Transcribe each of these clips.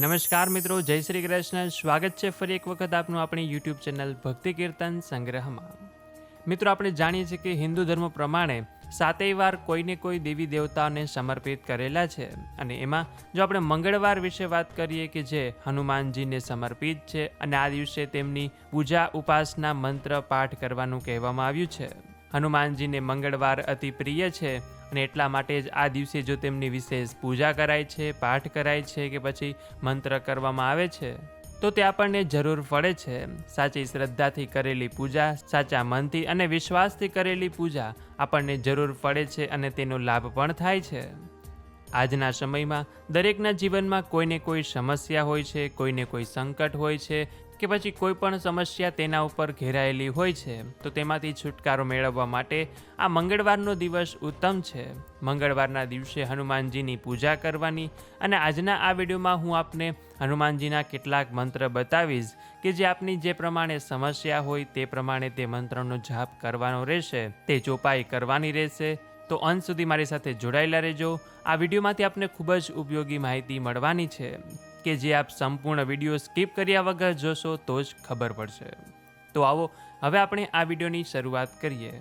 નમસ્કાર મિત્રો, જય શ્રી કૃષ્ણ. સ્વાગત છે ફરી એક વખત આપનું આપણી યુટ્યુબ ચેનલ ભક્તિ કીર્તન સંગ્રહમાં. મિત્રો, આપણે જાણીએ છીએ કે હિન્દુ ધર્મ પ્રમાણે સાતેય વાર કોઈને કોઈ દેવી દેવતાઓને સમર્પિત કરેલા છે. અને એમાં જો આપણે મંગળવાર વિશે વાત કરીએ કે જે હનુમાનજીને સમર્પિત છે અને આ દિવસે તેમની પૂજા ઉપાસના મંત્ર પાઠ કરવાનું કહેવામાં આવ્યું છે. હનુમાનજીને મંગળવાર અતિ પ્રિય છે અને એટલા માટે જ આ દિવસે જો તેમની વિશેષ પૂજા કરાય છે, પાઠ કરાય છે કે પછી મંત્ર કરવામાં આવે છે, તો તે આપણને જરૂર પડે છે. સાચી શ્રદ્ધાથી કરેલી પૂજા, સાચા મનથી અને વિશ્વાસથી કરેલી પૂજા આપણને જરૂર પડે છે અને તેનો લાભ પણ થાય છે. આજના સમયમાં દરેકના જીવનમાં કોઈને કોઈ સમસ્યા હોય છે, કોઈને કોઈ સંકટ હોય છે કે પછી કોઈ પણ સમસ્યા તેના ઉપર ઘેરાયેલી હોય છે, તો તેમાંથી છુટકારો મેળવવા માટે આ મંગળવારનો દિવસ ઉત્તમ છે. મંગળવારના દિવસે હનુમાનજીની પૂજા કરવાની અને આજના આ વિડીયોમાં હું આપને હનુમાનજીના કેટલાક મંત્ર બતાવીશ કે જે આપની જે પ્રમાણે સમસ્યા હોય તે પ્રમાણે તે મંત્રનો જાપ કરવાનો રહેશે, તે ચોપાઈ કરવાની રહેશે. તો અંત સુધી મારી સાથે જોડાયેલા રહેજો. આ વિડીયોમાંથી આપને ખૂબ જ ઉપયોગી માહિતી મળવાની છે. કે જે આપ સંપૂર્ણ વીડિયો સ્કીપ કર્યા વગર જોશો તો જ ખબર પડશે. તો આવો, હવે આપણે આ વિડીયોની શરૂઆત કરીએ.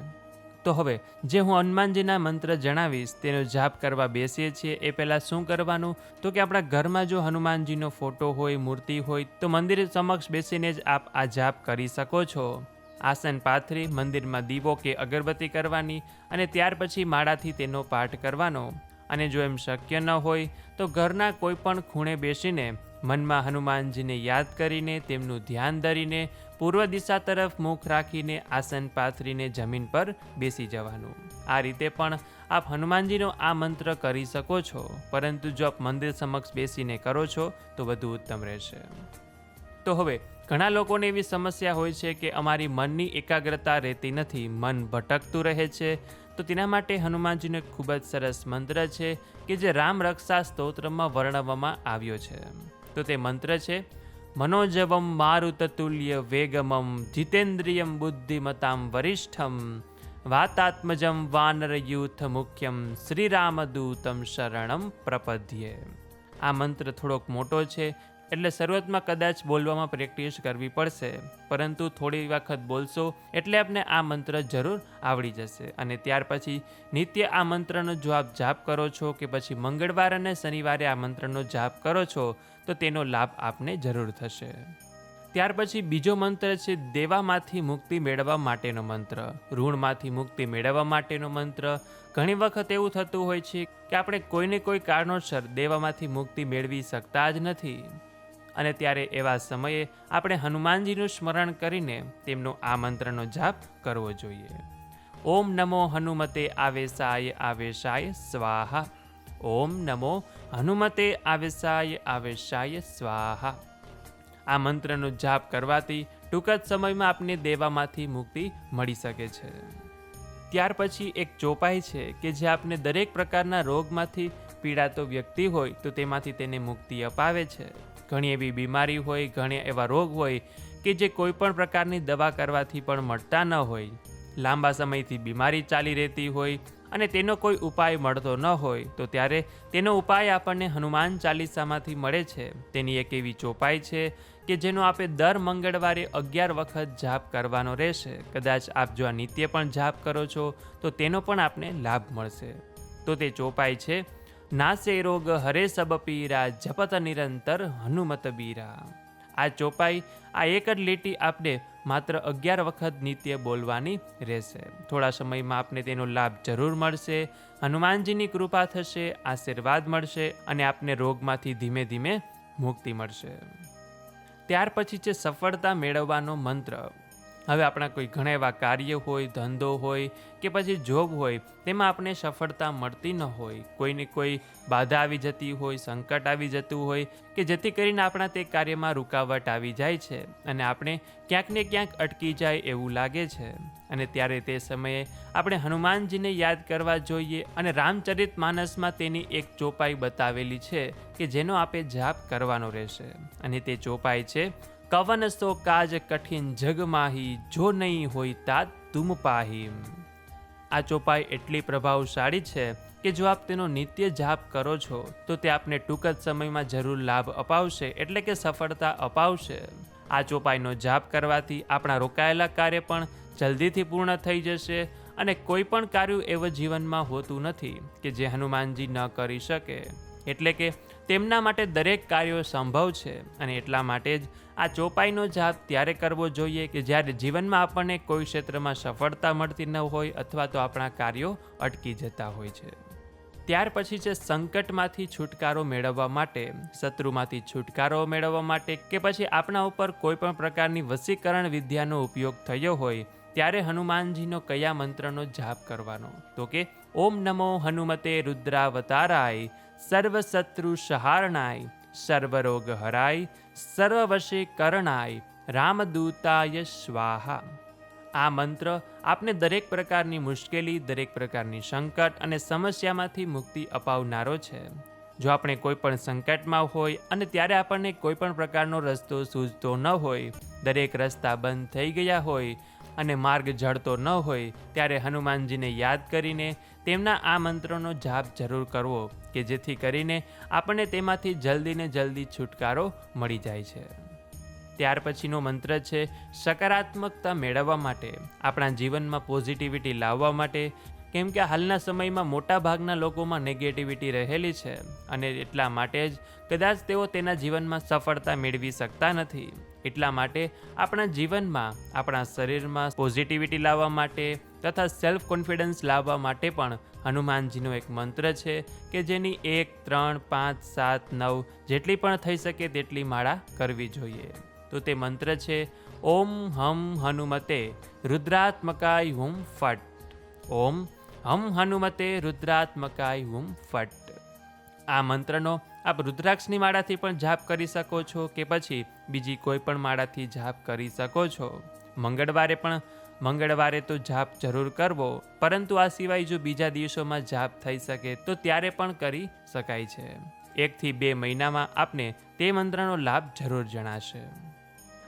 તો હવે, જે હું હનુમાનજીના મંત્ર જણાવીશ, તેનો જાપ કરવા બેસીએ છીએ, એ પહેલાં શું કરવાનું? તો કે આપણા ઘરમાં જો હનુમાનજીનો ફોટો હોય, મૂર્તિ હોય, તો મંદિર સમક્ષ બેસીને જ આપ આ જાપ કરી શકો છો. આસન પાથરી, મંદિરમાં દીવો કે અગરબત્તી કરવાની અને ત્યાર પછી માળાથી તેનો પાઠ કરવાનો. અને જો એમ શક્ય ન હોય, તો ઘરના કોઈ પણ ખૂણે બેસીને મનમાં હનુમાનજીને યાદ કરીને, તેમનું ધ્યાન ધરીને પૂર્વ દિશા તરફ મુખ રાખીને આસન પાથરીને જમીન પર બેસી જવાનું. આ રીતે પણ આપ હનુમાનજીનો આ મંત્ર કરી શકો છો. પરંતુ જો આપ મંદિર સમક્ષ બેસીને કરો છો, તો વધુ ઉત્તમ રહેશે. તો હવે, ઘણા લોકોને એવી સમસ્યા હોય છે કે અમારી મનની એકાગ્રતા રહેતી નથી, મન ભટકતું રહે છે. તો તેના માટે હનુમાનજીનો ખૂબ જ સરસ મંત્ર છે કે જે રામ રક્ષા સ્તોત્રમાં વર્ણવવામાં આવ્યો છે. તો તે મંત્ર છે, મનોજવમ મારુતતુલ્ય વેગમમ જીતેન્દ્રિયમ બુદ્ધિમતામ વરિષ્ઠમ વાતાત્મજમ વાનરયુથ મુખ્યમ શ્રીરામદૂતમ શરણમ પ્રપદ્યે. આ મંત્ર થોડોક મોટો છે એટલે શરૂઆતમાં કદાચ બોલવામાં પ્રેક્ટિસ કરવી પડશે, પરંતુ થોડી વખત બોલશો એટલે આપને આ મંત્ર જરૂર આવડી જશે. અને ત્યાર પછી નિત્ય આ મંત્રનો જો આપ જાપ કરો છો કે પછી મંગળવાર અને શનિવારે આ મંત્રનો જાપ કરો છો, તો તેનો લાભ આપને જરૂર થશે. ત્યાર પછી બીજો મંત્ર છે દેવામાંથી મુક્તિ મેળવવા માટેનો મંત્ર. ઋણમાંથી મુક્તિ મેળવવા માટેનો મંત્ર. ઘણી વખત એવું થતું હોય છે કે આપણે કોઈને કોઈ કારણોસર દેવામાંથી મુક્તિ મેળવી શકતા જ નથી. અને ત્યારે એવા સમયે આપણે હનુમાનજીનું સ્મરણ કરીને તેમનો આ મંત્રનો જાપ કરવો જોઈએ. ઓમ નમો હનુમતે આવેશાય આવેશાય સ્વાહા. ઓમ નમો હનુમતે આવેશાય આવેશાય સ્વાહા. આ મંત્રનો જાપ કરવાથી ટૂંક જ સમયમાં આપને દેવામાંથી મુક્તિ મળી શકે છે. ત્યાર પછી એક ચોપાઈ છે કે જે આપને દરેક પ્રકારના રોગમાંથી પીડાતો વ્યક્તિ હોય તો તેમાંથી તેને મુક્તિ અપાવે છે. ઘણી એવી બીમારી હોય, ઘણા એવા રોગ હોય કે જે કોઈ પણ પ્રકારની દવા કરવાથી પણ મળતા ન હોય. લાંબા સમયથી બીમારી ચાલી રહેતી હોય અને તેનો કોઈ ઉપાય મળતો ન હોય, તો ત્યારે તેનો ઉપાય આપણને હનુમાન ચાલીસામાંથી મળે છે. તેની એક એવી ચોપાઈ છે કે જેનો આપે દર મંગળવારે અગિયાર વખત જાપ કરવાનો રહેશે. કદાચ આપ જો આ નિત્ય પણ જાપ કરો છો, તો તેનો પણ આપને લાભ મળશે. તો તે ચોપાઈ છે નાસે રોગ હરે સબ પીરા, જપત નિરંતર હનુમત બીરા. આ ચોપાઈ, આ એક જ લીટી આપને માત્ર અગિયાર વખત નિત્ય બોલવાની રહેશે. થોડા સમયમાં આપને તેનો લાભ જરૂર મળશે, હનુમાનજીની કૃપા થશે, આશીર્વાદ મળશે અને આપને રોગમાંથી ધીમે ધીમે મુક્તિ મળશે. ત્યાર પછી છે સફળતા મેળવવાનો મંત્ર. હવે આપણા કોઈ ઘણા એવા કાર્ય હોય, ધંધો હોય કે પછી જોબ હોય, તેમાં આપણે સફળતા મળતી ન હોય. કોઈને કોઈ બાધા આવી જતી હોય, સંકટ આવી જતું હોય કે જેથી કરીને આપણા તે કાર્યમાં રૂકાવટ આવી જાય છે અને આપણે ક્યાંક ને ક્યાંક અટકી જાય એવું લાગે છે. અને ત્યારે તે સમયે આપણે હનુમાનજીને યાદ કરવા જોઈએ અને રામચરિત માનસમાં તેની એક ચોપાઈ બતાવેલી છે કે જેનો આપે જાપ કરવાનો રહેશે. અને તે ચોપાઈ છે કવન સો કાજ કઠિન જગમાહી, જો નહીં હોય તા તુમ પાહી આ ચોપાઈ એટલી પ્રભાવશાળી છે કે જો આપ તેનો નિત્ય જાપ કરો છો, તો તે આપને ટૂંક જ સમયમાં જરૂર લાભ અપાવશે, એટલે કે સફળતા અપાવશે. આ ચોપાઈનો જાપ કરવાથી આપણા રોકાયેલા કાર્ય પણ જલ્દીથી પૂર્ણ થઈ જશે અને કોઈ પણ કાર્ય એવું જીવનમાં હોતું નથી કે જે હનુમાનજી ન કરી શકે. એટલે કે તેમના માટે દરેક કાર્યો સંભવ છે અને એટલા માટે જ આ ચોપાઈનો જાપ ત્યારે કરવો જોઈએ કે જ્યારે જીવનમાં આપણને કોઈ ક્ષેત્રમાં સફળતા મળતી ન હોય અથવા તો આપણા કાર્યો અટકી જતા હોય છે. ત્યાર પછી છે સંકટમાંથી છુટકારો મેળવવા માટે, શત્રુમાંથી છુટકારો મેળવવા માટે કે પછી આપણા ઉપર કોઈ પણ પ્રકારની વસીકરણ વિદ્યાનો ઉપયોગ થયો હોય, ત્યારે હનુમાનજીનો કયા મંત્રનો જાપ કરવાનો? તો કે ઓમ નમો હનુમતે રુદ્રાવતારાય સર્વશત્રુ સહારણાય સર્વરોગ હરાય સર્વવશે કરણાય રામદૂતાય સ્વાહા. આ મંત્ર આપને દરેક પ્રકારની મુશ્કેલી, દરેક પ્રકારની સંકટ અને સમસ્યામાંથી મુક્તિ અપાવનારો છે. જો આપણે કોઈ પણ સંકટમાં હોય અને ત્યારે આપણને કોઈ પણ પ્રકારનો રસ્તો સૂઝતો ન હોય, દરેક રસ્તા બંધ થઈ ગયા હોય અને માર્ગ જળતો ન હોય ત્યારે હનુમાનજીને યાદ કરીને તેમના આ મંત્રનો જાપ જરૂર કરવો કે જેથી કરીને આપણને તેમાંથી જલ્દીને જલ્દી છુટકારો મળી જાય છે. ત્યાર પછીનો મંત્ર છે, સકારાત્મકતા મેળવવા માટે, આપણા જીવનમાં પોઝિટિવિટી લાવવા માટે. કેમ કે હાલના સમયમાં મોટા ભાગના લોકોમાં નેગેટિવિટી રહેલી છે અને એટલા માટે જ કદાચ તેઓ તેના જીવનમાં સફળતા મેળવી શકતા નથી. એટલા માટે આપણા જીવનમાં, આપણા શરીરમાં પોઝિટિવિટી લાવવા માટે તથા સેલ્ફ કોન્ફિડન્સ લાવવા માટે પણ હનુમાનજીનો એક મંત્ર છે કે જેની એક, ત્રણ, પાંચ, સાત, નવ જેટલી પણ થઈ શકે તેટલી માળા કરવી જોઈએ. તો તે મંત્ર છે, ઓમ હમ હનુમતે રુદ્રાત્મકાય હુમ ફટ. ઓમ હમ હનુમતે રુદ્રાત્મકાય હુમ ફટ. આ મંત્રનો આપ રુદ્રાક્ષની માળાથી પણ જાપ કરી શકો છો કે પછી બીજી કોઈ પણ માળાથી જાપ કરી શકો છો. મંગળવારે પણ મંગળવારે તો જાપ જરૂર કરવો, પરંતુ આ સિવાય જો બીજા દિવસોમાં જાપ થઈ શકે તો ત્યારે પણ કરી શકાય છે. એકથી બે મહિનામાં આપને તે મંત્રનો લાભ જરૂર જણાશે.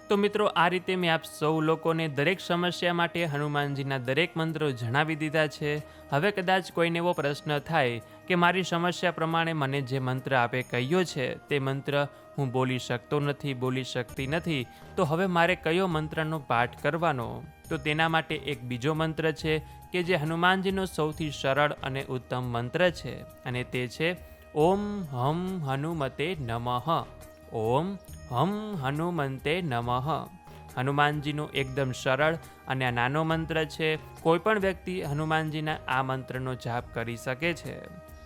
તો મિત્રો, આ રીતે મેં આપ સૌ લોકોને દરેક સમસ્યા માટે હનુમાનજીના દરેક મંત્રો જણાવી દીધા છે. હવે કદાચ કોઈને એવો પ્રશ્ન થાય કે મારી સમસ્યા પ્રમાણે મને જે મંત્ર આપે કહ્યો છે, તે મંત્ર હું બોલી શકતો નથી, બોલી શકતી નથી, તો હવે મારે કયો મંત્રનો પાઠ કરવાનો? તો તેના માટે એક બીજો મંત્ર છે કે જે હનુમાનજીનો સૌથી સરળ અને ઉત્તમ મંત્ર છે, અને તે છે, ઓમ હમ હનુમતે નમઃ. ઓમ હમ હનુમંતે નમઃ. હનુમાનજીનો એકદમ સરળ અને આ નાનો મંત્ર છે, કોઈ પણ વ્યક્તિ હનુમાનજીના આ મંત્રનો જાપ કરી શકે છે.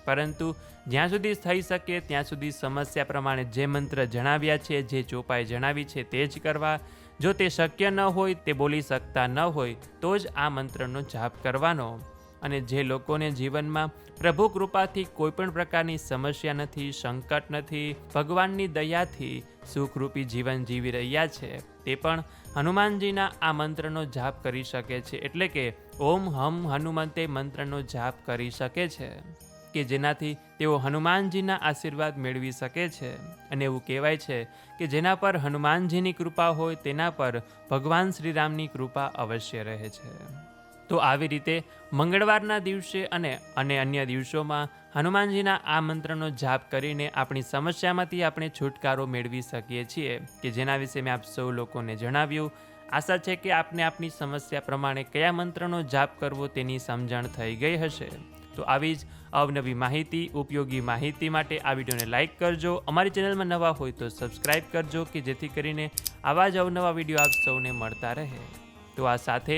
પરંતુ જ્યાં સુધી થઈ શકે, ત્યાં સુધી સમસ્યા પ્રમાણે જે મંત્ર જણાવ્યા છે, જે ચોપાઈ જણાવી છે, તે જ કરવા. જો તે શક્ય ન હોય, તે બોલી શકતા ન હોય, તો જ આ મંત્રનો જાપ કરવાનો. અને જે લોકોને જીવનમાં પ્રભુ કૃપાથી કોઈ પણ પ્રકારની સમસ્યા નથી, સંકટ નથી, ભગવાનની દયાથી સુખરૂપી જીવન જીવી રહ્યા છે, તે પણ હનુમાનજીના આ મંત્રનો જાપ કરી શકે છે. એટલે કે ઓમ હમ હનુમંતે મંત્રનો જાપ કરી શકે છે, કે જેનાથી તેઓ હનુમાનજીના આશીર્વાદ મેળવી શકે છે. અને એવું કહેવાય છે કે જેના પર હનુમાનજીની કૃપા હોય, તેના પર ભગવાન શ્રીરામની કૃપા અવશ્ય રહે છે. તો આવી રીતે મંગળવારના દિવસે અને અને અન્ય દિવસોમાં હનુમાનજીના આ મંત્રનો જાપ કરીને આપણી સમસ્યામાંથી આપણે છુટકારો મેળવી શકીએ છીએ, કે જેના વિશે મેં આપ સૌ લોકોને જણાવ્યું. આશા છે કે આપને આપની સમસ્યા પ્રમાણે કયા મંત્રનો જાપ કરવો તેની સમજણ થઈ ગઈ હશે. તો આવી જ અવનવી માહિતી, ઉપયોગી માહિતી માટે આ વિડીયોને લાઇક કરજો. અમારી ચેનલમાં નવા હોય તો સબસ્ક્રાઈબ કરજો, કે જેથી કરીને આવા જ અવનવા વીડિયો આપ સૌને મળતા રહે. તો આ સાથે